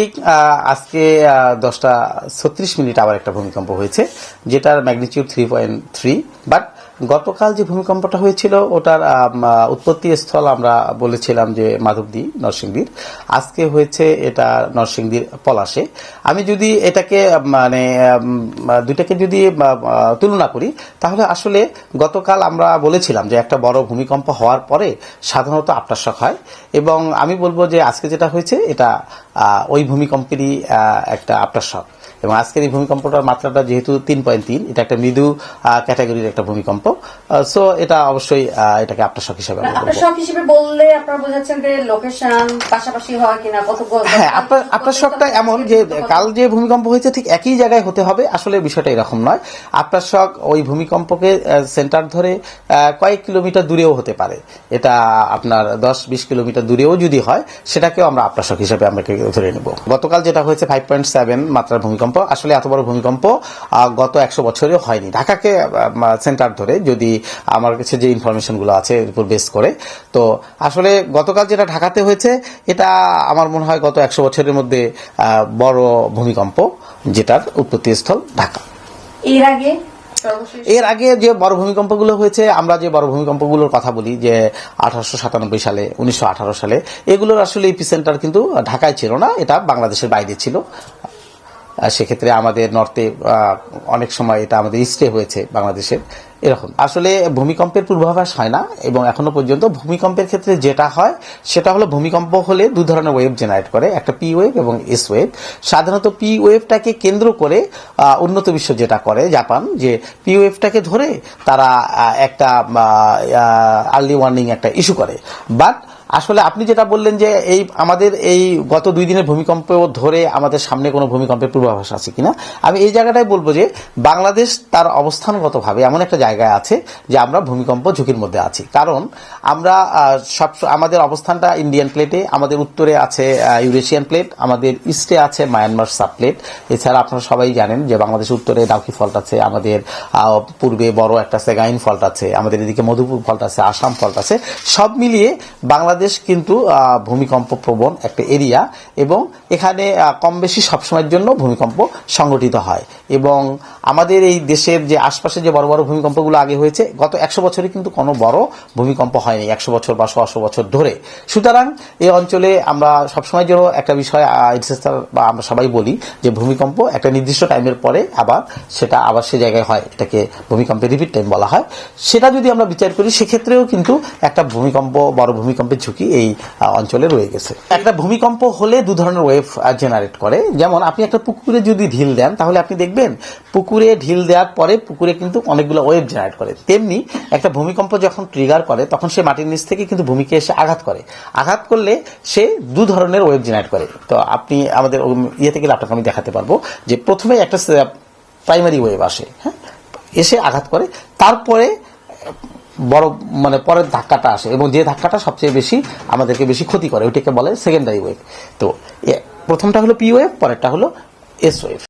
ঠিক আজকে দশটা ছত্রিশ মিনিট আবার একটা ভূমিকম্প হয়েছে, যেটার magnitude three point three but গতকাল যে ভূমিকম্পটা হয়েছিল, ওটার উৎপত্তি স্থল আমরা বলেছিলাম যে মাধবদী, নরসিংদীর। আজকে হয়েছে এটা নরসিংদীর পলাশে। আমি যদি এটাকে মানে দুইটাকে যদি তুলনা করি, তাহলে আসলে গতকাল আমরা বলেছিলাম যে একটা বড় ভূমিকম্প হওয়ার পরে সাধারণত আফটারশক হয়, এবং আমি বলব যে আজকে যেটা হয়েছে, এটা ওই ভূমিকম্পেরই একটা আপটার আফটারশক এবং আজকের এই ভূমিকম্পটার মাত্রাটা যেহেতু তিন পয়েন্ট তিন এটা একটা মৃদু ক্যাটাগরির একটা ভূমিকম্প। সো এটা অবশ্যই এটাকে হিসাবে আপনার শখ হিসেবে বললে আপনারা বোঝাচ্ছেন যে লোকেশন পাশাপাশি হয় কিনা কত হ্যাঁ আপনার আপনার শখটা এমন যে কাল যে ভূমিকম্প হয়েছে ঠিক একই জায়গায় হতে হবে আসলে বিষয়টা এরকম নয়। আপনার শখ ওই ভূমিকম্পকে সেন্টার ধরে কয়েক কিলোমিটার দূরেও হতে পারে। এটা আপনার দশ বিশ কিলোমিটার দূরেও যদি হয় সেটাকেও আমরা আপনার শখ হিসাবে আমরা ধরে নেব। গতকাল যেটা হয়েছে ফাইভ পয়েন্ট সেভেন মাত্রার ভূমিকম্প আসলে এত বড় ভূমিকম্প গত একশো বছরেও হয়নি। ঢাকাকে সেন্টার ধরে যদি আমার কাছে যে ইনফরমেশনগুলো আছে এর উপর বেস করে। তো আসলে গতকাল যেটা ঢাকাতে হয়েছে এটা আমার মনে হয় গত একশো বছরের মধ্যে বড় ভূমিকম্প যেটার উৎপত্তি স্থল ঢাকা। এর আগে? এর আগে যে বড় ভূমিকম্পগুলো হয়েছে আমরা যে বড় ভূমিকম্পগুলোর কথা বলি যে আঠারোশো সাতানব্বই সালে উনিশশো আঠারো সালে এগুলোর আসলে ইপিসেন্টার কিন্তু ঢাকায় ছিল না এটা বাংলাদেশের বাইরে ছিল। সেক্ষেত্রে আমাদের নর্থে অনেক সময় এটা আমাদের ইস্টে হয়েছে বাংলাদেশের এরকম। আসলে ভূমিকম্পের পূর্বাভাস হয় না এবং এখনও পর্যন্ত ভূমিকম্পের ক্ষেত্রে যেটা হয়, সেটা হলো ভূমিকম্প হলে দু ধরনের ওয়েভ জেনারেট করে, একটা পি ওয়েভ এবং এস ওয়েভ সাধারণত পি ওয়েভটাকে কেন্দ্র করে উন্নত বিশ্ব যেটা করে, জাপান, যে পি ওয়েভটাকে ধরে তারা একটা আর্লি ওয়ার্নিং একটা ইস্যু করে। বাট আসলে আপনি যেটা বললেন যে এই আমাদের এই গত দুই দিনের ভূমিকম্প ধরে আমাদের সামনে কোনো ভূমিকম্পের পূর্বাভাস আছে কিনা, আমি এই জায়গাটাই বলব যে বাংলাদেশ তার অবস্থানগতভাবে এমন একটা জায়গায় আছে যে আমরা ভূমিকম্প ঝুঁকির মধ্যে আছি। কারণ আমরা সব, আমাদের অবস্থানটা ইন্ডিয়ান প্লেটে, আমাদের উত্তরে আছে ইউরেশিয়ান প্লেট, আমাদের ইস্টে আছে মায়ানমার সাব প্লেট। এছাড়া আপনারা সবাই জানেন যে বাংলাদেশের উত্তরে ডাউকি ফল্ট আছে, আমাদের পূর্বে বড় একটা সেগাইন ফল্ট আছে, আমাদের এদিকে মধুপুর ফল্ট আছে, আসাম ফল্ট আছে। সব মিলিয়ে বাংলাদেশ কিন্তু ভূমিকম্প প্রবণ একটা এরিয়া এবং এখানে কম বেশি সবসময়ের জন্য ভূমিকম্প সংগঠিত হয়। এবং আমাদের এই দেশের যে আশপাশে যে বড় বড় ভূমিকম্পগুলো আগে হয়েছে, গত একশো বছরে কিন্তু কোনো বড় ভূমিকম্প হয়নি, একশো বছর বা ছশো বছর ধরে। সুতরাং এই অঞ্চলে আমরা সবসময় জন্য একটা বিষয় বা আমরা সবাই বলি যে ভূমিকম্প একটা নির্দিষ্ট টাইমের পরে আবার সেটা আবার সে জায়গায় হয়, এটাকে ভূমিকম্পের রিপিট টাইম বলা হয়। সেটা যদি আমরা বিচার করি, সেক্ষেত্রেও কিন্তু একটা ভূমিকম্প, বড় ভূমিকম্পের ঝুঁকি এই অঞ্চলে রয়ে গেছে। একটা ভূমিকম্প হলে দু ধরনের ওয়েভ জেনারেট করে। যেমন আপনি একটা পুকুরে যদি ঢিল দেন, তাহলে আপনি দেখবেন পুকুরে ঢিল দেওয়ার পরে পুকুরে কিন্তু অনেকগুলো ওয়েভ জেনারেট করে। তেমনি একটা ভূমিকম্প যখন ট্রিগার করে, তখন সে মাটির নিচ থেকে কিন্তু ভূমিকে এসে আঘাত করে। আঘাত করলে সে দু ধরনের ওয়েভ জেনারেট করে। তো আপনি আমাদের ইয়ে থেকে আপনাকে আমি দেখাতে পারব যে প্রথমে একটা প্রাইমারি ওয়েভ আসে হ্যাঁ? এসে আঘাত করে। তারপরে বড় মানে পরের ধাক্কাটা আসে এবং যে ধাক্কাটা সবচেয়ে বেশি আমাদেরকে বেশি ক্ষতি করে, ওইটাকে বলে সেকেন্ডারি ওয়েভ তো প্রথমটা হলো পি ওয়েভ পরেরটা হলো এস ওয়েভ